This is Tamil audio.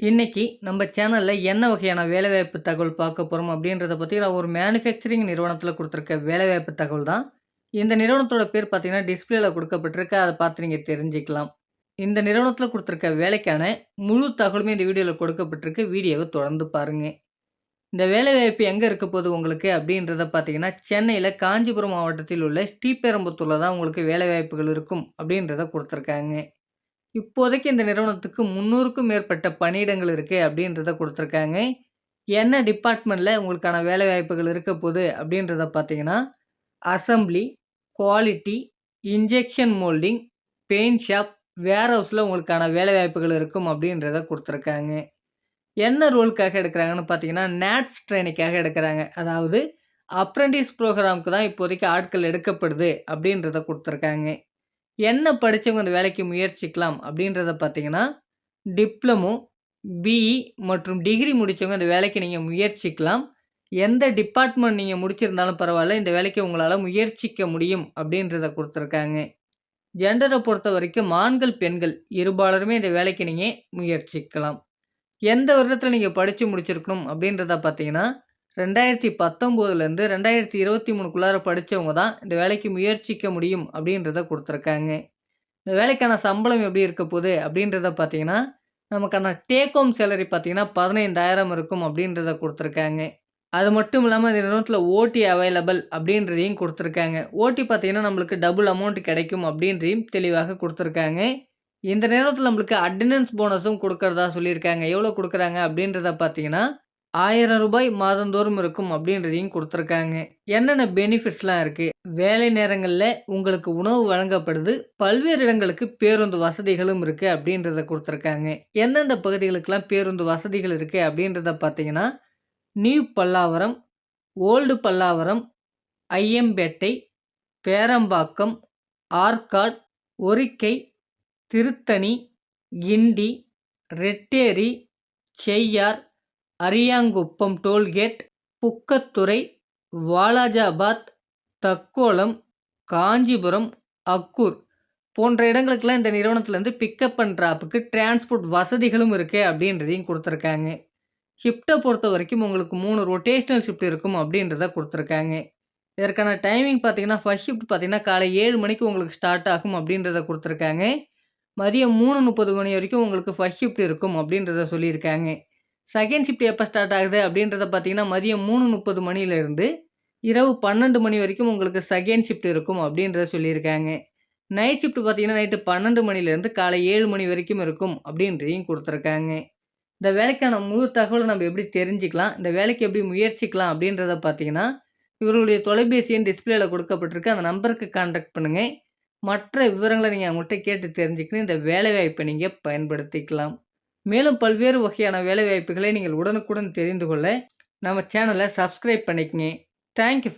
இன்றைக்கி நம்ம சேனலில் என்ன வகையான வேலைவாய்ப்பு தகவல் பார்க்க போகிறோம் அப்படின்றத பத்தி நான் ஒரு மேனுஃபேக்சரிங் நிறுவனத்தில் கொடுத்துருக்க வேலைவாய்ப்பு தகவல் தான். இந்த நிறுவனத்தோட பேர் பார்த்தீங்கன்னா, டிஸ்பிளேல கொடுக்கப்பட்டிருக்க அதை பார்த்து நீங்கள் தெரிஞ்சுக்கலாம். இந்த நிறுவனத்தில் கொடுத்துருக்க வேலைக்கான முழு தகவலுமே இந்த வீடியோவில் கொடுக்கப்பட்டிருக்கு. வீடியோவை தொடர்ந்து பாருங்கள் இந்த வேலைவாய்ப்பு எங்கே இருக்க போகுது உங்களுக்கு அப்படின்றத பார்த்தீங்கன்னா, சென்னையில் காஞ்சிபுரம் மாவட்டத்தில் உள்ள ஸ்ரீபெரும்புத்தூரில் தான் உங்களுக்கு வேலைவாய்ப்புகள் இருக்கும் அப்படின்றத கொடுத்துருக்காங்க இப்போதைக்கு இந்த நிறுவனத்துக்கு 300க்கும் மேற்பட்ட பணியிடங்கள் இருக்குது அப்படின்றத கொடுத்துருக்காங்க. என்ன டிபார்ட்மெண்ட்டில் உங்களுக்கான வேலைவாய்ப்புகள் இருக்க போது அப்படின்றத பார்த்தீங்கன்னா, assembly, quality, injection moulding, paint shop, வேர்ஹவுஸ்ல உங்களுக்கான வேலைவாய்ப்புகள் இருக்கும் அப்படின்றத கொடுத்துருக்காங்க. என்ன ரோலுக்காக எடுக்கிறாங்கன்னு பார்த்தீங்கன்னா, நேட்ஸ் ட்ரெய்னிக்காக எடுக்கிறாங்க. அதாவது அப்ரண்டிஸ் ப்ரோக்ராமுக்கு தான் இப்போதைக்கு ஆட்கள் எடுக்கப்படுது அப்படின்றத கொடுத்துருக்காங்க. என்ன படித்தவங்க அந்த வேலைக்கு முயற்சிக்கலாம் அப்படின்றத பார்த்தீங்கன்னா, டிப்ளமோ, பிஇ மற்றும் டிகிரி முடித்தவங்க இந்த வேலைக்கு நீங்கள் முயற்சிக்கலாம். எந்த டிபார்ட்மெண்ட் நீங்கள் முடிச்சிருந்தாலும் பரவாயில்ல இந்த வேலைக்கு உங்களால் முயற்சிக்க முடியும் அப்படின்றத கொடுத்துருக்காங்க ஜெண்டரை பொறுத்த வரைக்கும் ஆண்கள், பெண்கள் இருபாலருமே இந்த வேலைக்கு நீங்கள் முயற்சிக்கலாம். எந்த வருடத்தில் நீங்கள் படித்து முடிச்சிருக்கணும் அப்படின்றத பார்த்தீங்கன்னா, 2019லேருந்து 2023க்குள்ளார படிச்சவங்க தான் இந்த வேலைக்கு முயற்சிக்க முடியும் அப்படின்றத கொடுத்துருக்காங்க. இந்த வேலைக்கான சம்பளம் எப்படி இருக்க போகுது அப்படின்றத பார்த்தீங்கன்னா, நமக்கான டேக் ஹோம் சேலரி பார்த்தீங்கன்னா, 15,000 இருக்கும் அப்படின்றத கொடுத்துருக்காங்க. அது மட்டும் இல்லாமல் இந்த நேரத்தில் ஓடி அவைலபிள் அப்படின்றதையும் கொடுத்துருக்காங்க. ஓடி பார்த்தீங்கன்னா, நம்மளுக்கு டபுள் அமௌண்ட் கிடைக்கும் அப்படின்றதையும் தெளிவாக கொடுத்துருக்காங்க. இந்த நேரத்தில் நம்மளுக்கு அட்டண்டன்ஸ் போனஸும் கொடுக்கறதா சொல்லியிருக்காங்க. எவ்வளோ கொடுக்குறாங்க அப்படின்றத பார்த்தீங்கன்னா, ஆயிரம் ரூபாய் மாதந்தோறும் இருக்கும் அப்படின்றதையும் கொடுத்துருக்காங்க. என்னென்ன பெனிஃபிட்ஸ்லாம் இருக்குது வேலை நேரங்களில் உங்களுக்கு உணவு வழங்கப்படுது. பல்வேறு இடங்களுக்கு பேருந்து வசதிகளும் இருக்குது அப்படின்றத கொடுத்துருக்காங்க. எந்தெந்த பகுதிகளுக்கெல்லாம் பேருந்து வசதிகள் இருக்குது அப்படின்றத பார்த்தீங்கன்னா, new Pallavaram, old Pallavaram, Ayyampettai, Perambakkam, Arcot, Orikkai, Tiruttani, Guindy, Retteri, Cheyyar, Ariyankuppam toll gate, Pukkathurai, Walajabad, Takkolam, Kanchipuram, Akkur போன்ற இடங்களுக்கெல்லாம் இந்த நிறுவனத்துலேருந்து பிக்கப் பண்ணுறாப்புக்கு டிராப்புக்கு டிரான்ஸ்போர்ட் வசதிகளும் இருக்குது அப்படின்றதையும் கொடுத்துருக்காங்க. ஷிஃப்ட்டை பொறுத்த வரைக்கும் உங்களுக்கு மூணு ரொட்டேஷனல் ஷிஃப்ட் இருக்கும் அப்படின்றத கொடுத்துருக்காங்க. இதற்கான டைமிங் பார்த்தீங்கன்னா, ஃபர்ஸ்ட் ஷிஃப்ட் பார்த்தீங்கன்னா, காலை ஏழு மணிக்கு உங்களுக்கு ஸ்டார்ட் ஆகும் அப்படின்றத கொடுத்துருக்காங்க. மதியம் 3:30 மணி வரைக்கும் உங்களுக்கு ஃபஸ்ட் ஷிஃப்ட் இருக்கும் அப்படின்றத சொல்லியிருக்காங்க. செகண்ட் ஷிஃப்ட் எப்போ ஸ்டார்ட் ஆகுது அப்படின்றத பார்த்தீங்கன்னா, மதியம் மூணு முப்பது மணிலேருந்து இரவு 12 மணி வரைக்கும் உங்களுக்கு செகண்ட் ஷிஃப்ட் இருக்கும் அப்படின்றத சொல்லியிருக்காங்க. நைட் ஷிஃப்ட் பார்த்தீங்கன்னா, நைட்டு பன்னெண்டு மணிலேருந்து காலை ஏழு மணி வரைக்கும் இருக்கும் அப்படின்றதையும் கொடுத்துருக்காங்க இந்த வேலைக்கான முழு தகவலை நம்ம எப்படி தெரிஞ்சுக்கலாம்? இந்த வேலைக்கு எப்படி முயற்சிக்கலாம் அப்படின்றத பார்த்தீங்கன்னா, இவர்களுடைய தொலைபேசி எண் கொடுக்கப்பட்டிருக்கு. அந்த நம்பருக்கு கான்டாக்ட் பண்ணுங்கள் மற்ற விவரங்களை நீங்கள் அவங்கள்ட்ட கேட்டு தெரிஞ்சுக்கணும். இந்த வேலைவாய்ப்பை நீங்கள் பயன்படுத்திக்கலாம். மேலும் பல்வேறு வகையான வேலைவாய்ப்புகளை நீங்கள் உடனுக்குடன் தெரிந்து கொள்ள நம்ம சேனலை சப்ஸ்கிரைப் பண்ணிக்கங்க. Thank you